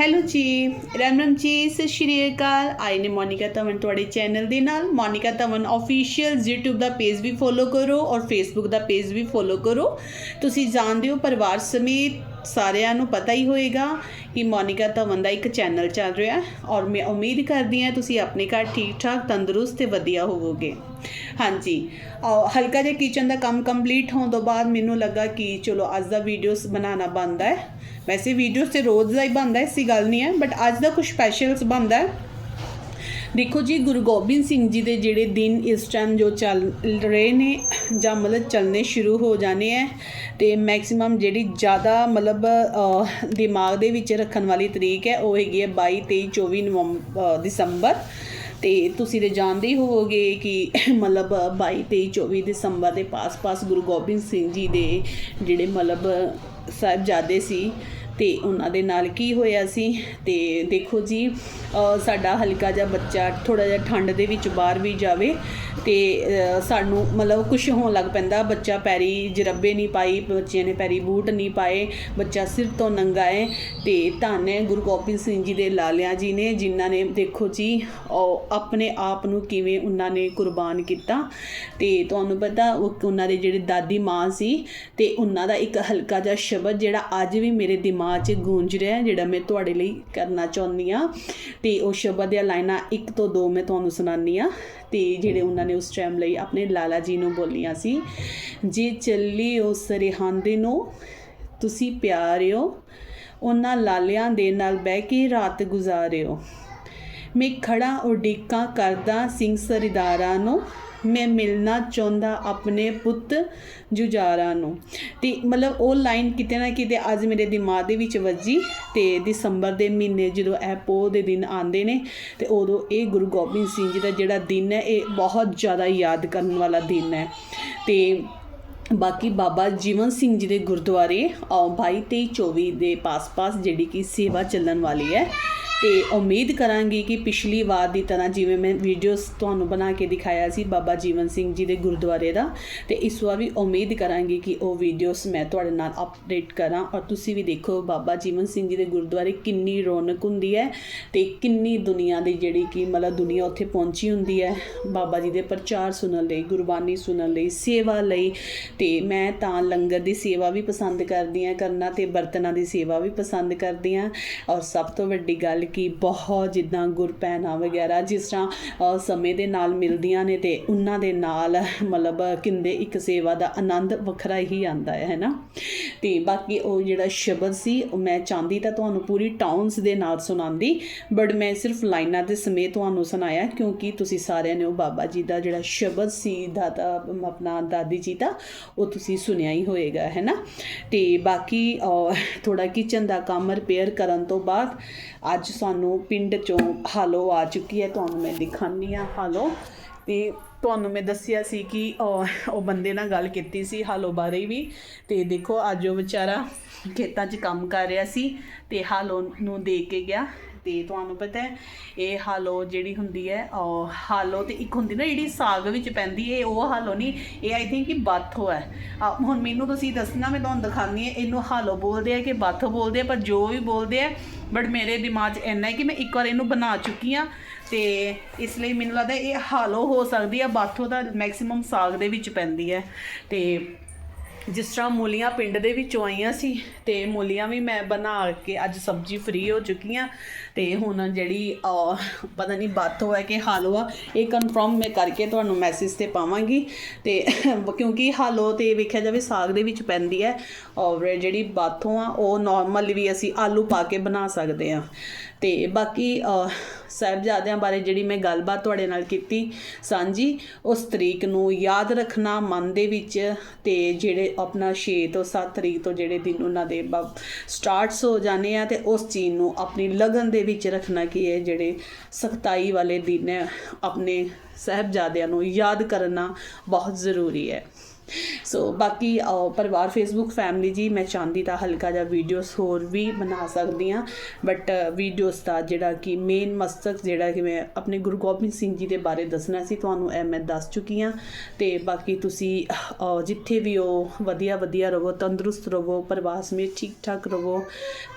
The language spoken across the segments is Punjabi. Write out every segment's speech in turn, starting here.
ਹੈਲੋ ਜੀ ਰਾਮ ਰਾਮ ਜੀ, ਸਤਿ ਸ਼੍ਰੀ ਅਕਾਲ। ਆਈ ਨੇ ਮੋਨਿਕਾ ਤਮਨ ਤੁਹਾਡੇ ਚੈਨਲ ਦੇ ਨਾਲ। ਮੋਨਿਕਾ ਤਮਨ ਅਫੀਸ਼ੀਅਲ YouTube ਦਾ ਪੇਜ ਵੀ ਫੋਲੋ ਕਰੋ ਔਰ Facebook ਦਾ ਪੇਜ ਵੀ ਫੋਲੋ ਕਰੋ। ਤੁਸੀਂ ਜਾਣਦੇ ਹੋ ਪਰਿਵਾਰ ਸਮੇਤ ਸਾਰਿਆਂ ਨੂੰ ਪਤਾ ਹੀ ਹੋਏਗਾ ਕਿ ਮੋਨਿਕਾ ਧਵਨ ਦਾ ਇੱਕ ਚੈਨਲ ਚੱਲ ਰਿਹਾ ਔਰ ਮੈਂ ਉਮੀਦ ਕਰਦੀ ਹਾਂ ਤੁਸੀਂ ਆਪਣੇ ਘਰ ਠੀਕ ਠਾਕ ਤੰਦਰੁਸਤ ਤੇ ਵਧੀਆ ਹੋਵੋਗੇ। ਹਾਂਜੀ ਔਰ ਹਲਕਾ ਜਿਹਾ ਕਿਚਨ ਦਾ ਕੰਮ ਕੰਪਲੀਟ ਹੋਣ ਤੋਂ ਬਾਅਦ ਮੈਨੂੰ ਲੱਗਾ ਕਿ ਚਲੋ ਅੱਜ ਦਾ ਵੀਡੀਓਸ ਬਣਾਉਣਾ ਬਣਦਾ ਹੈ। ਵੈਸੇ ਵੀਡੀਓਸ ਤੇ ਰੋਜ਼ ਦਾ ਹੀ ਬਣਦਾ ਹੈ ਐਸੀ ਗੱਲ ਨਹੀਂ ਹੈ ਬਟ ਅੱਜ ਦਾ ਕੁਝ ਸਪੈਸ਼ਲਸ ਬਣਦਾ ਹੈ। ਦੇਖੋ ਜੀ, ਗੁਰੂ ਗੋਬਿੰਦ ਸਿੰਘ ਜੀ ਦੇ ਜਿਹੜੇ ਦਿਨ ਇਸ ਟਾਈਮ ਜੋ ਚੱਲ ਰਹੇ ਨੇ, ਜਾਂ ਮਤਲਬ ਚੱਲਨੇ ਸ਼ੁਰੂ ਹੋ ਜਾਣੇ ਹੈ, ਤੇ ਮੈਕਸਿਮਮ ਜਿਹੜੀ ਜ਼ਿਆਦਾ ਮਤਲਬ ਦਿਮਾਗ ਦੇ ਵਿੱਚ ਰੱਖਣ ਵਾਲੀ ਤਰੀਕ ਹੈ, ਉਹ ਹੈਗੀ ਹੈ 22 23 24 ਨਵੰਬਰ ਦਸੰਬਰ। ਤੇ ਤੁਸੀਂ ਤੇ ਜਾਣਦੇ ਹੀ ਹੋਵੋਗੇ ਕਿ ਮਤਲਬ 22 23 24 ਦਸੰਬਰ ਦੇ ਪਾਸ-ਪਾਸ ਗੁਰੂ ਗੋਬਿੰਦ ਸਿੰਘ ਜੀ ਦੇ ਜਿਹੜੇ ਮਤਲਬ ਸਾਹਿਬਜ਼ਾਦੇ ਸੀ ਤੇ ਉਹਨਾਂ ਦੇ ਨਾਲ ਕੀ ਹੋਇਆ ਸੀ? ਤੇ ਦੇਖੋ ਜੀ ਸਾਡਾ ਹਲਕਾ ਜਿਹਾ ਬੱਚਾ ਥੋੜਾ ਜਿਹਾ ਠੰਡ ਦੇ ਵਿੱਚ ਬਾਹਰ ਵੀ ਜਾਵੇ ਤੇ ਸਾਨੂੰ ਮਤਲਬ ਕੁਝ ਹੋਣ ਲੱਗ ਪੈਂਦਾ। ਬੱਚਾ ਪੈਰੀ ਜਰੱਬੇ ਨਹੀਂ ਪਾਈ ਬੱਚੇ ਨੇ ਪੈਰੀ ਬੂਟ ਨਹੀਂ ਪਾਏ, ਬੱਚਾ ਸਿਰ ਤੋਂ ਨੰਗਾ ਹੈ ਤੇ ਧੰਨ ਹੈ ਗੁਰੂ ਗੋਬਿੰਦ ਸਿੰਘ ਜੀ ਦੇ ਲਾਲਿਆਂ ਜੀ ਨੇ, ਜਿਨ੍ਹਾਂ ਨੇ ਦੇਖੋ ਜੀ ਉਹ ਆਪਣੇ ਆਪ ਨੂੰ ਕਿਵੇਂ ਉਹਨਾਂ ਨੇ ਕੁਰਬਾਨ ਕੀਤਾ। ਤੇ ਤੁਹਾਨੂੰ ਪਤਾ ਉਹ ਉਹਨਾਂ ਦੇ ਜਿਹੜੇ ਦਾਦੀ ਮਾਂ ਸੀ ਤੇ ਉਹਨਾਂ ਦਾ ਇੱਕ ਹਲਕਾ ਜਿਹਾ ਸ਼ਬਦ ਜਿਹੜਾ ਅੱਜ ਵੀ ਮੇਰੇ ਦਿਮਾਗ 'ਚ ਗੂੰਜ ਰਿਹਾ ਹੈ, ਜਿਹੜਾ ਮੈਂ ਤੁਹਾਡੇ ਲਈ ਕਰਨਾ ਚਾਹੁੰਦੀ ਆ ਤੇ ਉਹ ਸ਼ਬਦ ਦੀਆਂ ਲਾਈਨਾਂ ਇੱਕ ਤੋਂ ਦੋ ਮੈਂ ਤੁਹਾਨੂੰ ਸੁਣਾਉਂਦੀ ਆ ਤੇ ਜਿਹੜੇ ਉਹਨਾਂ ਨੇ ਉਸ ਟਾਈਮ ਲਈ ਆਪਣੇ ਲਾਲਾ ਜੀ ਨੂੰ ਬੋਲੀਆਂ ਸੀ ਜੇ ਚੱਲੀ ਉਸ ਰਿਹਾਂਦੇ ਨੂੰ ਤੁਸੀਂ ਪਿਆਰਿਓ ਉਹਨਾਂ ਲਾਲਿਆਂ ਦੇ ਨਾਲ ਬਹਿ ਕੇ ਰਾਤ ਗੁਜ਼ਾਰਿਓ। ਮੈਂ ਖੜਾ ਉਡੀਕਾਂ ਕਰਦਾ ਸਿੰਘ ਸਰਦਾਰਾਂ ਨੂੰ ਮੈਂ ਮਿਲਣਾ ਚਾਹੁੰਦਾ ਆਪਣੇ ਪੁੱਤ ਜੁਝਾਰਾਂ ਨੂੰ। ਤੇ ਮਤਲਬ ਉਹ ਲਾਈਨ ਕਿਤੇ ਨਾ ਕਿਤੇ ਅੱਜ ਮੇਰੇ ਦਿਮਾਗ ਦੇ ਵਿੱਚ ਵੱਜੀ ਤੇ ਦਸੰਬਰ ਦੇ ਮਹੀਨੇ ਜਦੋਂ ਇਹ ਪੋਹ ਦੇ ਦਿਨ ਆਉਂਦੇ ਨੇ ਤੇ ਉਦੋਂ ਇਹ ਗੁਰੂ ਗੋਬਿੰਦ ਸਿੰਘ ਜੀ ਦਾ ਜਿਹੜਾ ਦਿਨ ਹੈ ਇਹ ਬਹੁਤ ਜ਼ਿਆਦਾ ਯਾਦ ਕਰਨ ਵਾਲਾ ਦਿਨ ਹੈ। ਤੇ ਬਾਕੀ ਬਾਬਾ ਜੀਵਨ ਸਿੰਘ ਜੀ ਦੇ ਗੁਰਦੁਆਰੇ ਅ, 22 23 24 ਦੇ ਪਾਸ-ਪਾਸ ਜਿਹੜੀ ਕਿ ਸੇਵਾ ਚੱਲਣ ਵਾਲੀ ਹੈ ਤੇ ਉਮੀਦ ਕਰਾਂਗੀ ਕਿ ਪਿਛਲੀ ਵਾਰ ਦੀ ਤਰ੍ਹਾਂ ਜਿਵੇਂ ਮੈਂ ਵੀਡੀਓਜ਼ ਤੁਹਾਨੂੰ ਬਣਾ ਕੇ ਦਿਖਾਇਆ ਸੀ ਬਾਬਾ ਜੀਵਨ ਸਿੰਘ ਜੀ ਦੇ ਗੁਰਦੁਆਰੇ ਦਾ, ਤੇ ਇਸ ਵਾਰ ਵੀ ਉਮੀਦ ਕਰਾਂਗੀ ਕਿ ਉਹ ਵੀਡੀਓਜ਼ ਮੈਂ ਤੁਹਾਡੇ ਨਾਲ ਅਪਡੇਟ ਕਰਾਂ ਔਰ ਤੁਸੀਂ ਵੀ ਦੇਖੋ ਬਾਬਾ ਜੀਵਨ ਸਿੰਘ ਜੀ ਦੇ ਗੁਰਦੁਆਰੇ ਕਿੰਨੀ ਰੌਣਕ ਹੁੰਦੀ ਹੈ ਤੇ ਕਿੰਨੀ ਦੁਨੀਆ ਦੀ ਜਿਹੜੀ ਕਿ ਮਤਲਬ ਦੁਨੀਆ ਉੱਥੇ ਪਹੁੰਚੀ ਹੁੰਦੀ ਹੈ, ਬਾਬਾ ਜੀ ਦੇ ਪ੍ਰਚਾਰ ਸੁਣਨ ਲਈ, ਗੁਰਬਾਣੀ ਸੁਣਨ ਲਈ, ਸੇਵਾ ਲਈ, ਤੇ ਮੈਂ ਤਾਂ ਲੰਗਰ ਦੀ ਸੇਵਾ ਵੀ ਪਸੰਦ ਕਰਦੀ ਹਾਂ ਕਰਨਾ ਤੇ ਬਰਤਨਾਂ ਦੀ ਸੇਵਾ ਵੀ ਪਸੰਦ ਕਰਦੀ ਹਾਂ ਔਰ ਸਭ ਤੋਂ ਵੱਡੀ ਗੱਲ ਕਿ ਬਹੁਤ ਜਿੱਦਾਂ ਗੁਰਪੈਨਾ ਵਗੈਰਾ ਜਿਸ ਤਰ੍ਹਾਂ ਸਮੇਂ ਦੇ ਨਾਲ ਮਿਲਦੀਆਂ ਨੇ ਤੇ ਉਹਨਾਂ ਦੇ ਨਾਲ, ਮਤਲਬ ਕਿੰਦੇ ਇੱਕ ਸੇਵਾ ਦਾ ਆਨੰਦ ਵੱਖਰਾ ਹੀ ਆਂਦਾ ਹੈ ਹੈਨਾ ਤੇ ਬਾਕੀ ਉਹ ਜਿਹੜਾ ਸ਼ਬਦ ਸੀ, ਉਹ ਮੈਂ ਚਾਹੁੰਦੀ ਤਾਂ ਤੁਹਾਨੂੰ ਪੂਰੀ ਟਾਊਨਸ ਦੇ ਨਾਲ ਸੁਣਾਉਂਦੀ ਬਟ ਮੈਂ ਸਿਰਫ ਲਾਈਨਾਂ ਦੇ ਸਮੇਤ ਤੁਹਾਨੂੰ ਸੁਣਾਇਆ, ਕਿਉਂਕਿ ਤੁਸੀਂ ਸਾਰਿਆਂ ਨੇ ਉਹ ਬਾਬਾ ਜੀ ਦਾ ਜਿਹੜਾ ਸ਼ਬਦ ਸੀ ਦਾਦਾ ਆਪਣਾ ਦਾਦੀ ਜੀ ਦਾ, ਉਹ ਤੁਸੀਂ ਸੁਣਿਆ ਹੀ ਹੋਏਗਾ ਹੈ ਨਾ ਤੇ ਬਾਕੀ ਥੋੜਾ ਕਿਚਨ ਦਾ ਕੰਮ ਰਿਪੇਅਰ ਕਰਨ ਤੋਂ ਬਾਅਦ, ਅੱਜ ਸਾਨੂੰ ਪਿੰਡ ਚੋਂ ਹਾਲੋ ਆ ਚੁੱਕੀ ਹੈ, ਤੁਹਾਨੂੰ ਮੈਂ ਦਿਖਾਉਂਦੀ ਆ ਹਾਲੋ ਅਤੇ ਤੁਹਾਨੂੰ ਮੈਂ ਦੱਸਿਆ ਸੀ ਕਿ ਉਹ ਬੰਦੇ ਨਾਲ ਗੱਲ ਕੀਤੀ ਸੀ, ਹਾਲੋ ਬਾਰੇ ਵੀ। ਅਤੇ ਦੇਖੋ, ਅੱਜ ਉਹ ਵਿਚਾਰਾ ਖੇਤਾਂ 'ਚ ਕੰਮ ਕਰ ਰਿਹਾ ਸੀ ਅਤੇ ਹਾਲੋ ਨੂੰ ਦੇ ਕੇ ਗਿਆ। ਤੇ ਤੁਹਾਨੂੰ ਪਤਾ ਹੈ, ਇਹ ਹਾਲੋ ਜਿਹੜੀ ਹੁੰਦੀ ਹੈ ਹਾਲੋ ਤੇ ਇੱਕ ਹੁੰਦੀ ਨਾ ਜਿਹੜੀ ਸਾਗ ਵਿੱਚ ਪੈਂਦੀ ਹੈ, ਉਹ ਹਾਲੋ ਨਹੀਂ, ਇਹ ਆਈ ਥਿੰਕ ਕਿ ਬਾਥੋ ਹੈ। ਹੁਣ ਮੈਨੂੰ ਤੁਸੀਂ ਦੱਸਣਾ, ਮੈਂ ਤੁਹਾਨੂੰ ਦਿਖਾਉਂਦੀ ਹਾਂ, ਇਹਨੂੰ ਹਾਲੋ ਬੋਲਦੇ ਆ ਕਿ ਬਾਥੋ ਬੋਲਦੇ ਆ, ਪਰ ਜੋ ਵੀ ਬੋਲਦੇ ਆ, ਬਟ ਮੇਰੇ ਦਿਮਾਗ 'ਚ ਇੰਨਾ ਹੈ ਕਿ ਮੈਂ ਇੱਕ ਵਾਰ ਇਹਨੂੰ ਬਣਾ ਚੁੱਕੀ ਆ ਤੇ ਇਸ ਲਈ ਮੈਨੂੰ ਲੱਗਦਾ ਇਹ ਹਾਲੋ ਹੋ ਸਕਦੀ ਆ, ਬਾਥੋ ਦਾ ਮੈਕਸਿਮਮ ਸਾਗ ਦੇ ਵਿੱਚ ਪੈਂਦੀ ਹੈ। ਤੇ ਜਿਸ ਤਰ੍ਹਾਂ ਮੂਲੀਆਂ ਪਿੰਡ ਦੇ ਵਿੱਚੋਂ ਆਈਆਂ ਸੀ ਤੇ ਮੂਲੀਆਂ ਵੀ ਮੈਂ ਬਣਾ ਕੇ ਅੱਜ ਸਬਜ਼ੀ ਫ੍ਰੀ ਹੋ ਚੁੱਕੀਆਂ ਤੇ ਹੁਣ ਜਿਹੜੀ ਪਤਾ ਨਹੀਂ ਬਾਤੋ ਹੈ ਕਿ ਹਾਲੋ ਆ ਇਹ ਕਨਫਰਮ ਮੈਂ ਕਰਕੇ ਤੁਹਾਨੂੰ ਮੈਸੇਜ ਤੇ ਪਾਵਾਂਗੀ ਤੇ ਕਿਉਂਕਿ ਹਾਲੋ ਤੇ ਵੇਖਿਆ ਜਾਵੇ ਸਾਗ ਦੇ ਵਿੱਚ ਪੈਂਦੀ ਹੈ ਔਰ ਜਿਹੜੀ ਬਾਥੋਂ ਆ ਉਹ ਨਾਰਮਲ ਵੀ ਅਸੀਂ ਆਲੂ ਪਾ ਕੇ ਬਣਾ ਸਕਦੇ ਆ ਤੇ ਬਾਕੀ ਅਹ, ਸਾਹਿਬਜ਼ਾਦਿਆਂ ਬਾਰੇ ਜਿਹੜੀ ਮੈਂ ਗੱਲਬਾਤ ਤੁਹਾਡੇ ਨਾਲ ਕੀਤੀ ਸਾਂਝੀ ਉਸ ਤਰੀਕ ਨੂੰ ਯਾਦ ਰੱਖਣਾ ਮਨ ਦੇ ਵਿੱਚ ਤੇ ਜਿਹੜੇ ਆਪਣਾ 6 ਤੋਂ 7 ਤਰੀਕ ਤੋਂ ਜਿਹੜੇ ਦਿਨ ਉਹਨਾਂ ਦੇ ਸਟਾਰਟਸ ਹੋ ਜਾਣੇ ਆ ਤੇ ਉਸ ਚੀਜ਼ ਨੂੰ ਆਪਣੀ ਲਗਨ ਦੇ ਵਿੱਚ ਰੱਖਣਾ ਕਿ ਇਹ ਜਿਹੜੇ ਸਖਤਾਈ ਵਾਲੇ ਦਿਨ ਹੈ, ਆਪਣੇ ਸਾਹਿਬਜ਼ਾਦਿਆਂ ਨੂੰ ਯਾਦ ਕਰਨਾ ਬਹੁਤ ਜ਼ਰੂਰੀ ਹੈ। ਸੋ ਬਾਕੀ ਪਰਿਵਾਰ ਫੇਸਬੁੱਕ ਫੈਮਿਲੀ ਜੀ, ਮੈਂ ਚਾਹੁੰਦੀ ਤਾਂ ਹਲਕਾ ਜਿਹਾ ਵੀਡੀਓਜ਼ ਹੋਰ ਵੀ ਬਣਾ ਸਕਦੀ ਹਾਂ। ਬਟ ਵੀਡੀਓਜ਼ ਦਾ ਜਿਹੜਾ ਕਿ ਮੇਨ ਮਸਤਕ ਜਿਹੜਾ ਕਿ ਮੈਂ ਆਪਣੇ ਗੁਰੂ ਗੋਬਿੰਦ ਸਿੰਘ ਜੀ ਦੇ ਬਾਰੇ ਦੱਸਣਾ ਸੀ, ਤੁਹਾਨੂੰ ਇਹ ਮੈਂ ਦੱਸ ਚੁੱਕੀ ਹਾਂ। ਤੇ ਬਾਕੀ ਤੁਸੀਂ ਜਿੱਥੇ ਵੀ ਹੋ, ਵਧੀਆ ਵਧੀਆ ਰਹੋ, ਤੰਦਰੁਸਤ ਰਹੋ, ਪਰਿਵਾਰ ਸਮੇਤ ਠੀਕ ਠਾਕ ਰਹੋ।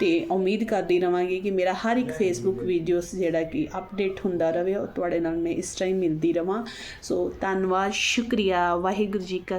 ਤੇ ਉਮੀਦ ਕਰਦੀ ਰਵਾਂਗੀ ਕਿ ਮੇਰਾ ਹਰ ਇੱਕ ਫੇਸਬੁੱਕ ਵੀਡੀਓਜ਼ ਜਿਹੜਾ ਕਿ ਅਪਡੇਟ ਹੁੰਦਾ ਰਹੇ ਔਰ ਤੁਹਾਡੇ ਨਾਲ ਮੈਂ ਇਸ ਟਾਈਮ ਮਿਲਦੀ ਰਵਾਂ। ਸੋ ਧੰਨਵਾਦ, ਸ਼ੁਕਰੀਆ, ਵਾਹਿਗੁਰੂ ਜੀ ਕਾ